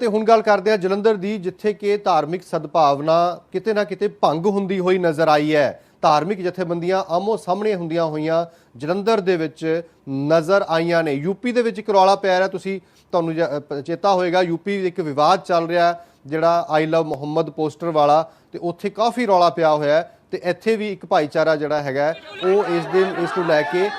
ਤੇ ਹੁਣ ਗੱਲ ਕਰਦੇ ਹਾਂ ਜਲੰਧਰ ਦੀ, ਜਿੱਥੇ ਕਿ ਧਾਰਮਿਕ ਸਦਭਾਵਨਾ ਕਿਤੇ ਨਾ ਕਿਤੇ ਭੰਗ ਹੁੰਦੀ ਹੋਈ ਨਜ਼ਰ ਆਈ ਹੈ। ਧਾਰਮਿਕ ਜਥੇਬੰਦੀਆਂ ਆਮੋ ਸਾਹਮਣੇ ਹੁੰਦੀਆਂ ਹੋਈਆਂ ਜਲੰਧਰ ਦੇ ਵਿੱਚ ਨਜ਼ਰ ਆਈਆਂ ਨੇ। ਯੂਪੀ ਦੇ ਵਿੱਚ ਇੱਕ ਰੌਲਾ ਪੈ ਰਿਹਾ, ਤੁਸੀਂ ਤੁਹਾਨੂੰ ਜ- ਚੇਤਾ ਹੋਏਗਾ ਯੂਪੀ ਇੱਕ ਵਿਵਾਦ ਚੱਲ ਰਿਹਾ, ਜਿਹੜਾ ਆਈ ਲਵ ਮੁਹੰਮਦ ਪੋਸਟਰ ਵਾਲਾ, ਤੇ ਉੱਥੇ ਕਾਫੀ ਰੌਲਾ ਪਿਆ ਹੋਇਆ ਹੈ। ਤੇ ਇੱਥੇ ਵੀ ਇੱਕ ਭਾਈਚਾਰਾ ਜਿਹੜਾ ਹੈਗਾ, ਉਹ ਇਸ ਦਿਨ ਇਸ ਨੂੰ ਲੈ ਕੇ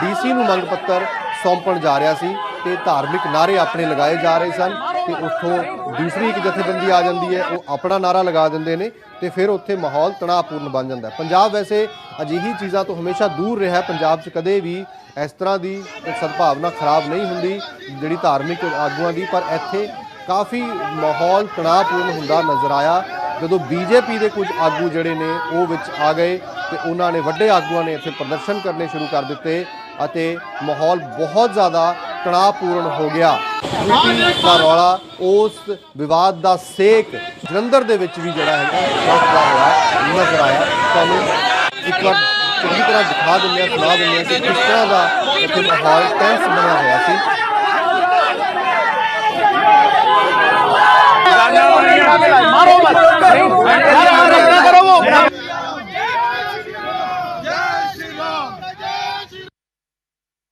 ਡੀਸੀ ਨੂੰ ਮੰਗ ਪੱਤਰ ਸੌਂਪਣ ਜਾ ਰਿਹਾ ਸੀ ਤੇ ਧਾਰਮਿਕ ਨਾਰੇ ਆਪਣੇ ਲਗਾਏ ਜਾ ਰਹੇ ਸਨ। ਤੇ ਉੱਥੋਂ ਦੂਸਰੀ ਇੱਕ ਜਥੇਬੰਦੀ ਆ ਜਾਂਦੀ ਹੈ, ਉਹ ਆਪਣਾ ਨਾਰਾ ਲਗਾ ਦਿੰਦੇ ਨੇ ਤੇ ਫਿਰ ਉੱਥੇ ਮਾਹੌਲ ਤਣਾਅਪੂਰਨ ਬਣ ਜਾਂਦਾ ਪੰਜਾਬ ਵੈਸੇ ਅਜਿਹੀ ਚੀਜ਼ਾਂ ਤੋਂ ਹਮੇਸ਼ਾ ਦੂਰ ਰਿਹਾ ਪੰਜਾਬ 'ਚ ਕਦੇ ਵੀ ਇਸ ਤਰ੍ਹਾਂ ਦੀ ਸਦਭਾਵਨਾ ਖਰਾਬ ਨਹੀਂ ਹੁੰਦੀ, ਜਿਹੜੀ ਧਾਰਮਿਕ ਆਗੂਆਂ ਦੀ, ਪਰ ਇੱਥੇ ਕਾਫੀ ਮਾਹੌਲ ਤਣਾਅਪੂਰਨ ਹੁੰਦਾ ਨਜ਼ਰ ਆਇਆ। ਜਦੋਂ ਬੀਜੇਪੀ ਦੇ ਕੁਝ ਆਗੂ ਜਿਹੜੇ ਨੇ, ਉਹ ਵਿੱਚ ਆ ਗਏ ਤੇ ਉਹਨਾਂ ਨੇ ਵੱਡੇ ਆਗੂਆਂ ਨੇ ਇੱਥੇ ਪ੍ਰਦਰਸ਼ਨ ਕਰਨੇ ਸ਼ੁਰੂ ਕਰ ਦਿੱਤੇ ਅਤੇ ਮਾਹੌਲ ਬਹੁਤ ਜ਼ਿਆਦਾ ਤਣਾਅਪੂਰਨ ਹੋ ਗਿਆ। ਯੂਪੀ ਦਾ ਰੌਲਾ ਉਸ ਵਿਵਾਦ ਦਾ ਸੇਕ ਜਲੰਧਰ ਦੇ ਵਿੱਚ ਵੀ ਜਿਹੜਾ ਹੈ ਚੌਂਕਦਾ ਹੋਇਆ, ਨਜ਼ਰ ਆਇਆ। ਤੁਹਾਨੂੰ ਇੱਕ ਵਾਰ ਚੰਗੀ ਤਰ੍ਹਾਂ ਦਿਖਾ ਦਿੰਦੇ ਹਾਂ, ਸੁਣਾ ਦਿੰਦੇ ਹਾਂ ਕਿ ਕਿਸ ਤਰ੍ਹਾਂ ਦਾ ਇੱਥੇ ਮਾਹੌਲ ਟੈਂਸ ਬਣਿਆ ਹੋਇਆ ਸੀ।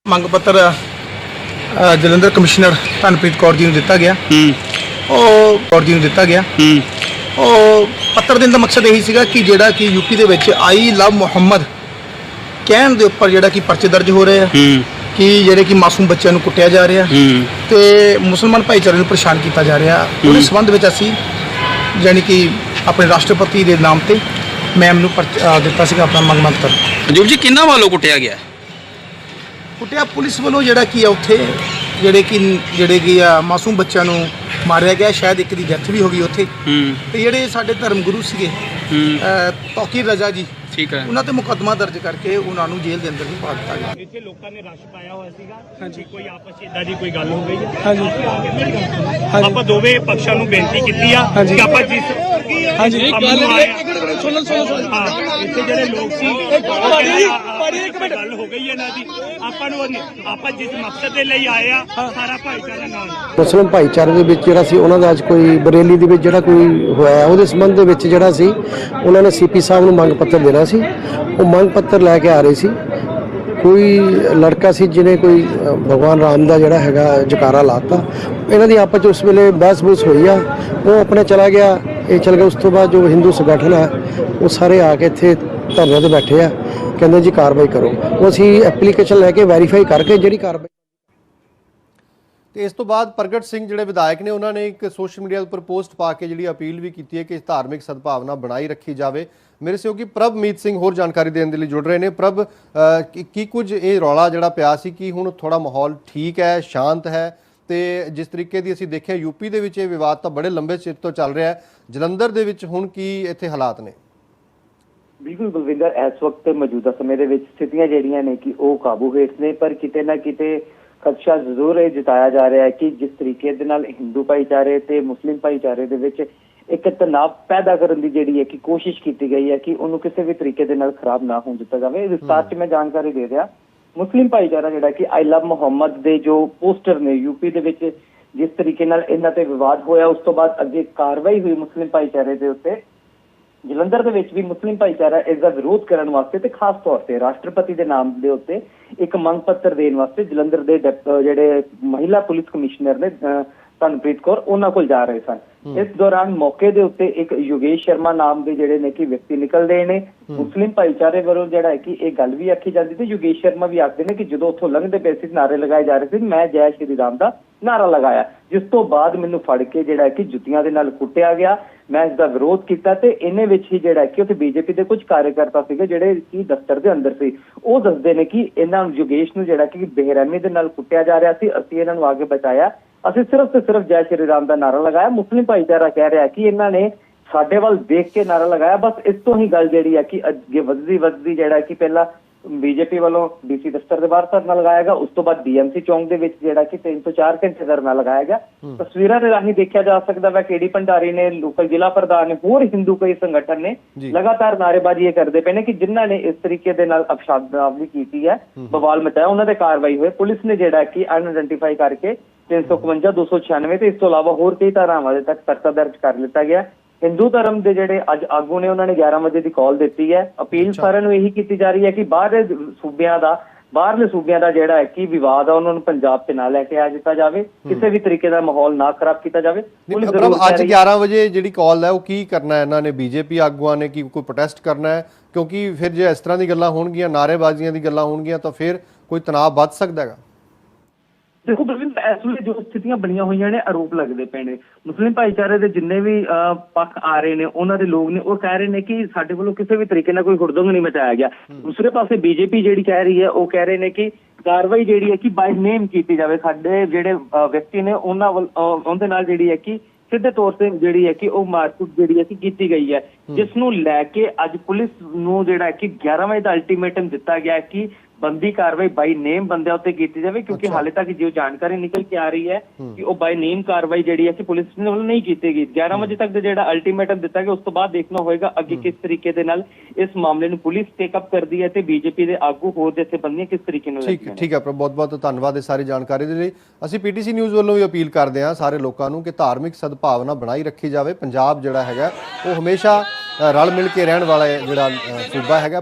ਮੰਗ ਪੱਤਰ ਅ, ਜਲੰਧਰ ਕਮਿਸ਼ਨਰ ਧਨਪ੍ਰੀਤ ਕੌਰ ਜੀ ਨੂੰ ਦਿੱਤਾ ਗਿਆ। ਹੂੰ। ਉਹ ਕੌਰ ਜੀ ਨੂੰ ਦਿੱਤਾ ਗਿਆ। ਹੂੰ। ਉਹ ਪੱਤਰ ਦੇਣ ਦਾ ਮਕਸਦ ਇਹੀ ਸੀਗਾ ਕਿ ਜਿਹੜਾ ਕਿ ਯੂਪੀ ਦੇ ਵਿੱਚ ਆਈ ਲਵ ਮੁਹੰਮਦ ਕਹਿਣ ਦੇ ਉੱਪਰ ਜਿਹੜਾ ਕਿ ਪਰਚੇ ਦਰਜ ਹੋ ਰਹੇ ਆ ਹੂੰ। ਕਿ ਜਿਹੜੇ ਕਿ ਮਾਸੂਮ ਬੱਚਿਆਂ ਨੂੰ ਕੁੱਟਿਆ ਜਾ ਰਿਹਾ। ਹੂੰ। ਤੇ ਮੁਸਲਮਾਨ ਭਾਈਚਾਰੇ ਨੂੰ ਪਰੇਸ਼ਾਨ ਕੀਤਾ ਜਾ ਰਿਹਾ। ਉਹਦੇ ਸੰਬੰਧ ਵਿੱਚ ਅਸੀਂ ਯਾਨੀ ਕਿ ਆਪਣੇ ਰਾਸ਼ਟਰਪਤੀ ਦੇ ਨਾਮ ਤੇ ਮੈਮ ਨੂੰ ਪਰਚ- ਅ, ਦਿੱਤਾ ਸੀਗਾ ਆਪਣਾ ਮੰਗ ਪੱਤਰ ਜੁਗ ਜੀ ਕਿੰਨਾ ਵੱਲੋਂ ਕੁੱਟਿਆ ਗਿਆ? ਕੁੱਟਿਆ ਪੁਲਿਸ ਵੱਲੋਂ ਜਿਹੜਾ ਕੀ ਆ ਉੱਥੇ ਜਿਹੜੇ ਕਿ ਜਿਹੜੇ ਕੀ ਆ ਮਾਸੂਮ ਬੱਚਿਆਂ ਨੂੰ ਮਾਰਿਆ ਗਿਆ ਸ਼ਾਇਦ ਇੱਕ ਦੀ ਡੈਥ ਵੀ ਹੋ ਗਈ ਉੱਥੇ। ਹੂੰ। ਤੇ ਜਿਹੜੇ ਸਾਡੇ ਧਰਮ ਗੁਰੂ ਸੀਗੇ ਹੂੰ। ਅਹ, ਤੌਕੀਰ ਰਜ਼ਾ ਜੀ ਠੀਕ ਹੈ। ਉਹਨਾਂ ਤੇ ਮੁਕੱਦਮਾ ਦਰਜ ਕਰਕੇ ਉਹਨਾਂ ਨੂੰ ਜੇਲ੍ਹ ਦੇ ਅੰਦਰ ਵੀ ਪਾ ਦਿੱਤਾ ਗਿਆ। ਇੱਥੇ ਲੋਕਾਂ ਨੇ ਰਸ਼ ਪਾਇਆ ਹੋਇਆ ਸੀਗਾ। ਹਾਂਜੀ। ਕੋਈ ਆਪਸ ਵਿੱਚ ਇਦਾਂ ਦੀ ਕੋਈ ਗੱਲ ਹੋ ਗਈ? ਹੈ ਹਾਂਜੀ। ਆਪਾਂ ਦੋਵੇਂ ਪੱਖਾਂ ਨੂੰ ਬੇਨਤੀ ਕੀਤੀ ਆ ਕਿ ਆਪਾਂ ਜਿਸ ਹਾਂਜੀ। ਗੱਲ ਸੁਣੋ ਸੁਣੋ ਸੁਣੋ। ਇੱਥੇ ਜਿਹੜੇ ਲੋਕ ਸੀ ਪਾੜੀ ਇੱਕ ਮਿੰਟ। ਗੱਲ ਹੋ ਗਈ ਹੈ ਇਹਨਾਂ ਦੀ। ਆਪਾਂ ਨੂੰ ਆਪਾਂ ਜਿਸ ਮਕਸਦ ਦੇ ਲਈ ਆਏ ਆ ਸਾਰਾ ਭਾਈਚਾਰਾ ਨਾਲ। ਮੁਸਲਿਮ ਭਾਈਚਾਰੇ ਦੇ ਵਿੱਚ ਜਿਹੜਾ ਸੀ ਉਹਨਾਂ ਦਾ ਅੱਜ ਕੋਈ ਬਰੇਲੀ ਦੇ ਵਿੱਚ ਜਿਹੜਾ ਕੋਈ ਹੋਇਆ ਉਹਦੇ ਸੰਬੰਧ ਦੇ ਵਿੱਚ ਜਿਹੜਾ ਸੀ ਉਹਨਾਂ ਨੇ ਸੀਪੀ ਸਾਹਿਬ ਨੂੰ ਮੰਗ ਪੱਤਰ ਦੇਣਾ ਸੀ। ਉਹ ਮੰਗ ਪੱਤਰ ਲੈ ਕੇ ਆ ਰਹੇ ਸੀ। ਕੋਈ ਲੜਕਾ ਸੀ ਜਿਹਨੇ ਕੋਈ ਭਗਵਾਨ ਰਾਮ ਦਾ ਜਿਹੜਾ ਹੈਗਾ ਜਕਾਰਾ ਲਾਤਾ। ਇਹਨਾਂ ਦੀ ਆਪਸ 'ਚ ਉਸ ਵੇਲੇ ਬਹਿਸ-ਬੂਸ ਹੋਈ ਆ। ਉਹ ਆਪਣੇ ਚਲਾ ਗਿਆ। ਇਹ ਚਲ ਗਿਆ। ਉਸ ਤੋਂ ਬਾਅਦ ਜੋ ਹਿੰਦੂ ਸੰਗਠਨ ਹੈ ਉਹ ਸਾਰੇ ਆ ਕੇ ਇੱਥੇ ਧਰਨੇ ਤੇ ਬੈਠੇ ਆ, ਕਹਿੰਦੇ ਜੀ ਕਾਰਵਾਈ ਕਰੋ। ਉਹ ਅਸੀਂ ਐਪਲੀਕੇਸ਼ਨ ਲੈ ਕੇ ਵੈਰੀਫਾਈ ਕਰਕੇ ਜਿਹੜੀ ਕਾਰਵਾਈ ਤੇ ਇਸ ਤੋਂ ਬਾਅਦ ਪ੍ਰਗਟ ਸਿੰਘ ਜਿਹੜੇ ਵਿਧਾਇਕ ਨੇ, ਉਹਨਾਂ ਨੇ ਇੱਕ ਸੋਸ਼ਲ ਮੀਡੀਆ ਉੱਪਰ ਪੋਸਟ ਪਾ ਕੇ ਜਿਹੜੀ ਅਪੀਲ ਵੀ ਕੀਤੀ ਹੈ ਕਿ ਧਾਰਮਿਕ ਸਦਭਾਵਨਾ ਬਣਾਈ ਰੱਖੀ ਜਾਵੇ। ਮੇਰੇ ਸਹਿਯੋਗੀ ਪ੍ਰਭਮੀਤ ਸਿੰਘ ਹੋਰ ਜਾਣਕਾਰੀ ਦੇਣ ਦੇ ਲਈ ਜੁੜ ਰਹੇ ਨੇ। ਪ੍ਰਭ ਕੀ- ਕੀ ਕੁਝ ਇਹ ਰੌਲਾ ਜਿਹੜਾ ਪਿਆ ਸੀ ਕਿ ਹੁਣ ਥੋੜਾ ਮਾਹੌਲ ਠੀਕ ਹੈ, ਸ਼ਾਂਤ ਹੈ ਤੇ ਜਿਸ ਤਰੀਕੇ ਦੀ ਅਸੀਂ ਦੇਖਿਆ ਯੂਪੀ ਦੇ ਵਿੱਚ ਇਹ ਵਿਵਾਦ ਤਾਂ ਬੜੇ ਲੰਬੇ ਚਿਰ ਤੋਂ ਚੱਲ ਰਿਹਾ ਹੈ। ਜਲੰਧਰ ਦੇ ਵਿੱਚ ਹੁਣ ਕੀ ਇੱਥੇ ਹਾਲਾਤ ਨੇ? ਬਿਲਕੁਲ ਬਲਵਿੰਦਰ ਇਸ ਵਕਤ ਮੌਜੂਦਾ ਸਮੇਂ ਦੇ ਵਿੱਚ ਸਥਿਤੀਆਂ ਜਿਹੜੀਆਂ ਨੇ ਕਿ ਉਹ ਕਾਬੂ ਹੇਠ ਨੇ ਪਰ ਕਿਤੇ ਨਾ ਕਿਤੇ ਖਦਸ਼ਾ ਜ਼ਰੂਰ ਇਹ ਜਤਾਇਆ ਜਾ ਰਿਹਾ ਹੈ ਕਿ ਜਿਸ ਤਰੀਕੇ ਦੇ ਨਾਲ ਹਿੰਦੂ ਭਾਈਚਾਰੇ ਤੇ ਮੁਸਲਿਮ ਭਾਈਚਾਰੇ ਦੇ ਵਿੱਚ ਇੱਕ ਤਣਾਅ ਪੈਦਾ ਕਰਨ ਦੀ ਜਿਹੜੀ ਹੈ ਕਿ ਕੋਸ਼ਿਸ਼ ਕੀਤੀ ਗਈ ਹੈ ਕਿ ਉਹਨੂੰ ਕਿਸੇ ਵੀ ਤਰੀਕੇ ਦੇ ਨਾਲ ਖਰਾਬ ਨਾ ਹੋਣ ਦਿੱਤਾ ਜਾਵੇ। ਵਿਸਤਾਰ 'ਚ ਮੈਂ ਜਾਣਕਾਰੀ ਦੇ ਰਿਹਾ। ਮੁਸਲਿਮ ਭਾਈਚਾਰਾ ਜਿਹੜਾ ਕਿ ਆਈ ਲਵ ਮੁਹੰਮਦ ਦੇ ਜੋ ਪੋਸਟਰ ਨੇ ਯੂਪੀ ਦੇ ਵਿੱਚ ਜਿਸ ਤਰੀਕੇ ਨਾਲ ਇਹਨਾਂ ਤੇ ਵਿਵਾਦ ਹੋਇਆ ਉਸ ਤੋਂ ਬਾਅਦ ਅੱਗੇ ਕਾਰਵਾਈ ਹੋਈ ਮੁਸਲਿਮ ਭਾਈਚਾਰੇ ਦੇ ਉੱਤੇ। ਜਲੰਧਰ ਦੇ ਵਿੱਚ ਵੀ ਮੁਸਲਿਮ ਭਾਈਚਾਰਾ ਇਸ ਦਾ ਵਿਰੋਧ ਕਰਨ ਵਾਸਤੇ ਤੇ ਖਾਸ ਤੌਰ ਤੇ ਰਾਸ਼ਟਰਪਤੀ ਦੇ ਨਾਮ ਦੇ ਉੱਤੇ ਇੱਕ ਮੰਗ ਪੱਤਰ ਦੇਣ ਵਾਸਤੇ ਜਲੰਧਰ ਦੇ ਜਿਹੜੇ ਮਹਿਲਾ ਪੁਲਿਸ ਕਮਿਸ਼ਨਰ ਨੇ ਅਹ ਧਨਪ੍ਰੀਤ ਕੌਰ ਉਹਨਾਂ ਕੋਲ ਜਾ ਰਹੇ ਸਨ। ਇਸ ਦੌਰਾਨ ਮੌਕੇ ਦੇ ਉੱਤੇ ਇੱਕ ਯੋਗੇਸ਼ ਸ਼ਰਮਾ ਨਾਮ ਦੇ ਜਿਹੜੇ ਨੇ ਕਿ ਵਿਅਕਤੀ ਨਿਕਲਦੇ ਨੇ। ਮੁਸਲਿਮ ਭਾਈਚਾਰੇ ਵੱਲੋਂ ਜਿਹੜਾ ਹੈ ਕਿ ਇਹ ਗੱਲ ਵੀ ਆਖੀ ਜਾਂਦੀ ਤੇ ਯੋਗੇਸ਼ ਸ਼ਰਮਾ ਵੀ ਆਖਦੇ ਨੇ ਕਿ ਜਦੋਂ ਉੱਥੋਂ ਲੰਘਦੇ ਪਏ ਸੀ ਨਾਰੇ ਲਗਾਏ ਜਾ ਰਹੇ ਸੀ ਮੈਂ ਜੈ ਸ਼੍ਰੀ ਰਾਮ ਦਾ ਨਾਰਾ ਲਗਾਇਆ। ਜਿਸ ਤੋਂ ਬਾਅਦ ਮੈਨੂੰ ਫੜ ਕੇ ਜਿਹੜਾ ਕਿ ਜੁੱਤੀਆਂ ਦੇ ਨਾਲ ਕੁੱਟਿਆ ਗਿਆ। ਮੈਂ ਇਸ ਦਾ ਵਿਰੋਧ ਕੀਤਾ ਤੇ ਇਹਨੇ ਵਿੱਚ ਹੀ ਜਿਹੜਾ ਕਿ ਉੱਥੇ ਬੀਜੇਪੀ ਦੇ ਕੁਝ ਕਾਰਜਕਰਤਾ ਸੀਗੇ ਜਿਹੜੇ ਕਿ ਦਫ਼ਤਰ ਦੇ ਅੰਦਰ ਸੀ। ਉਹ ਦੱਸਦੇ ਨੇ ਕਿ ਇਹਨਾਂ ਨੂੰ ਯੋਗੇਸ਼ ਨੂੰ ਜਿਹੜਾ ਕਿ ਬੇਰਹਿਮੀ ਦੇ ਨਾਲ ਕੁੱਟਿਆ ਜਾ ਰਿਹਾ ਸੀ। ਅਸੀਂ ਇਹਨਾਂ ਨੂੰ ਆਗੇ ਬਚਾਇਆ। ਅਸੀਂ ਸਿਰਫ ਤੇ ਸਿਰਫ ਜੈ ਸ਼੍ਰੀ ਰਾਮ ਦਾ ਨਾਰਾ ਲਗਾਇਆ। ਮੁਸਲਿਮ ਭਾਈਚਾਰਾ ਕਹਿ ਰਿਹਾ ਕਿ ਇਹਨਾਂ ਨੇ ਸਾਡੇ ਵੱਲ ਦੇਖ ਕੇ ਨਾਰਾ ਲਗਾਇਆ। ਬਸ ਇਸ ਤੋਂ ਹੀ ਗੱਲ ਜਿਹੜੀ ਹੈ ਕਿ ਅੱਗੇ ਵੱਧਦੀ ਵੱਧਦੀ ਜਿਹੜਾ ਕਿ ਪਹਿਲਾਂ ਬੀਜੇਪੀ ਵੱਲੋਂ ਡੀਸੀ ਦਫ਼ਤਰ ਦੇ ਬਾਹਰ ਧਰਨਾ ਲਗਾਇਆ ਗਿਆ। ਉਸ ਤੋਂ ਬਾਅਦ ਡੀਐਮਸੀ ਚੌਂਕ ਦੇ ਵਿੱਚ ਜਿਹੜਾ ਕਿ 3 ਤੋਂ 4 ਘੰਟੇ ਧਰਨਾ ਲਗਾਇਆ ਗਿਆ। ਤਸਵੀਰਾਂ ਦੇ ਰਾਹੀਂ ਦੇਖਿਆ ਜਾ ਸਕਦਾ ਹੈ ਕਿਹੜੀ ਭੰਡਾਰੀ ਨੇ ਲੋਕਲ ਜ਼ਿਲ੍ਹਾ ਪ੍ਰਧਾਨ ਨੇ ਹੋਰ ਹਿੰਦੂ ਕਈ ਸੰਗਠਨ ਨੇ। ਲਗਾਤਾਰ ਨਾਅਰੇਬਾਜ਼ੀ ਇਹ ਕਰਦੇ ਪਏ ਨੇ ਕਿ ਜਿਨ੍ਹਾਂ ਨੇ ਇਸ ਤਰੀਕੇ ਦੇ ਨਾਲ ਅਪਸ਼ਬਦਾਵਲੀ ਕੀਤੀ ਹੈ ਬਵਾਲ ਮਚਾਇਆ ਉਹਨਾਂ ਤੇ ਕਾਰਵਾਈ ਹੋਏ ਪੁਲਿਸ ਨੇ ਜਿਹੜਾ ਕਿ ਅਨਆਇਡੈਂਟੀਫਾਈ ਕਰਕੇ 351 296 ਤੇ ਇਸ ਤੋਂ ਇਲਾਵਾ ਹੋਰ ਕਈ ਧਾਰਾਵਾਂ ਦੇ ਤੱਕ ਪਰਚਾ ਦਰਜ ਕਰ ਲਿੱਤਾ ਗਿਆ। ਹਿੰਦੂ ਧਰਮ ਦੇ ਜਿਹੜੇ ਅੱਜ ਆਗੂ ਨੇ ਉਹਨਾਂ ਨੇ 11 ਵਜੇ ਦੀ ਕਾਲ ਦਿੱਤੀ ਹੈ। ਅਪੀਲ ਸਾਰਿਆਂ ਨੂੰ ਇਹੀ ਕੀਤੀ ਜਾ ਰਹੀ ਹੈ ਕਿ ਬਾਹਰਲੇ ਸੂਬਿਆਂ ਦਾ ਬਾਹਰਲੇ ਸੂਬਿਆਂ ਦਾ ਜਿਹੜਾ ਹੈ ਕਿ ਵਿਵਾਦ ਆ ਉਹਨਾਂ ਨੂੰ ਪੰਜਾਬ 'ਚ ਨਾ ਲੈ ਕੇ ਆ ਦਿੱਤਾ ਜਾਵੇ। ਕਿਸੇ ਵੀ ਤਰੀਕੇ ਦਾ ਮਾਹੌਲ ਨਾ ਖਰਾਬ ਕੀਤਾ ਜਾਵੇ। ਪੁਲਿਸ ਜ਼ਰੂਰ ਅੱਜ ਰਹੀ ਹੈ- 11 ਵਜੇ ਜਿਹੜੀ ਕਾਲ ਹੈ ਉਹ ਕੀ ਕਰਨਾ ਹੈ ਇਹਨਾਂ ਨੇ? ਬੀਜੇਪੀ ਆਗੂਆਂ ਨੇ ਕੀ ਕੋਈ ਪ੍ਰੋਟੈਸਟ ਕਰਨਾ ਹੈ? ਕਿਉਂਕਿ ਫਿਰ ਜੇ ਇਸ ਤਰ੍ਹਾਂ ਦੀ ਗੱਲਾਂ ਹੋਣਗੀਆਂ ਨਾਅਰੇਬਾਜ਼ੀਆਂ ਦੀ ਗੱਲਾਂ ਹੋਣਗੀਆਂ ਤਾਂ ਫਿਰ ਕੋਈ ਤਣਾਅ ਵੱਧ ਸਕਦਾ ਹੈਗਾ। ਦੇਖੋ ਬਲਵਿੰਦਰ ਇਸ ਵੇਲੇ ਜੋ ਸਥਿਤੀਆਂ ਬਣੀਆਂ ਹੋਈਆਂ ਨੇ ਆਰੋਪ ਲੱਗਦੇ ਪਏ ਨੇ। ਮੁਸਲਿਮ ਭਾਈਚਾਰੇ ਦੇ ਜਿੰਨੇ ਵੀ ਪੱਖ ਆ ਰਹੇ ਨੇ ਉਹਨਾਂ ਦੇ ਲੋਕ ਨੇ ਉਹ ਕਹਿ ਰਹੇ ਨੇ ਕਿ ਸਾਡੇ ਵੱਲੋਂ ਕਿਸੇ ਵੀ ਤਰੀਕੇ ਨਾਲ ਕੋਈ ਹੁੜਦੰਗ ਨਹੀਂ ਮਚਾਇਆ ਗਿਆ। ਦੂਸਰੇ ਪਾਸੇ ਬੀਜੇਪੀ ਜਿਹੜੀ ਕਹਿ ਰਹੀ ਹੈ ਉਹ ਕਹਿ ਰਹੇ ਨੇ ਕਿ ਕਾਰਵਾਈ ਜਿਹੜੀ ਹੈ ਕਿ ਬਾਈ ਨੇਮ ਕੀਤੀ ਜਾਵੇ। ਸਾਡੇ ਜਿਹੜੇ ਵਿਅਕਤੀ ਨੇ ਉਹਨਾਂ ਵੱਲ ਉਹਦੇ ਨਾਲ ਜਿਹੜੀ ਹੈ ਕਿ ਸਿੱਧੇ ਤੌਰ ਤੇ ਜਿਹੜੀ ਹੈ ਕਿ ਉਹ ਮਾਰਕੁੱਟ ਜਿਹੜੀ ਹੈ ਕਿ ਕੀਤੀ ਗਈ ਹੈ। ਜਿਸ ਨੂੰ ਲੈ ਕੇ ਅੱਜ ਪੁਲਿਸ ਨੂੰ ਜਿਹੜਾ ਹੈ ਕਿ 11 ਵਜੇ ਦਾ ਅਲਟੀਮੇਟਮ ਦਿੱਤਾ ਗਿਆ ਕਿ ਬੰਦੀ ਕਾਰਵਾਈ ਬਾਈ ਨੇਮ ਬੰਦਿਆਂ ਉੱਤੇ ਕੀਤੀ ਜਾਵੇ ਕਿਉਂਕਿ ਹਾਲੇ ਤੱਕ ਜੋ ਜਾਣਕਾਰੀ ਨਿਕਲ ਕੇ ਆ ਰਹੀ ਹੈ ਕਿ ਉਹ ਬਾਈ ਨੇਮ ਕਾਰਵਾਈ ਜਿਹੜੀ ਹੈ ਕਿ ਪੁਲਿਸ ਨੇ ਵੱਲੋਂ ਨਹੀਂ ਕੀਤੀ ਗਈ। 11 ਵਜੇ ਤੱਕ ਦਾ ਜਿਹੜਾ ਅਲਟੀਮੇਟਮ ਦਿੱਤਾ ਗਿਆ ਉਸ ਤੋਂ ਬਾਅਦ ਦੇਖਣਾ ਹੋਏਗਾ ਅੱਗੇ ਕਿਸ ਤਰੀਕੇ ਦੇ ਨਾਲ ਇਸ ਮਾਮਲੇ ਨੂੰ ਪੁਲਿਸ ਟੇਕ ਅਪ ਕਰਦੀ ਹੈ ਤੇ ਬੀਜੇਪੀ ਦੇ ਆਗੂ ਹੋਰ ਜਥੇਬੰਦੀਆਂ ਕਿਸ ਤਰੀਕੇ ਨਾਲ ਠੀਕ ਠੀਕ ਹੈ ਬਹੁਤ ਬਹੁਤ ਧੰਨਵਾਦ ਇਹ ਸਾਰੀ ਜਾਣਕਾਰੀ ਦੇ ਲਈ। ਅਸੀਂ ਪੀਟੀਸੀ ਨਿਊਜ਼ ਵੱਲੋਂ ਵੀ ਅਪੀਲ ਕਰਦੇ ਹਾਂ ਸਾਰੇ ਲੋਕਾਂ ਨੂੰ ਕਿ ਧਾਰਮਿਕ ਸਦਭਾਵਨਾ ਬਣਾਈ ਰੱਖੀ ਜਾਵੇ। ਪੰਜਾਬ ਜਿਹੜਾ ਹੈਗਾ ਉਹ ਹਮੇਸ਼ਾ ਰਲ ਮਿਲ ਕੇ ਰਹਿਣ ਵਾਲਾ ਜਿਹੜਾ ਸੂਬਾ ਹੈਗਾ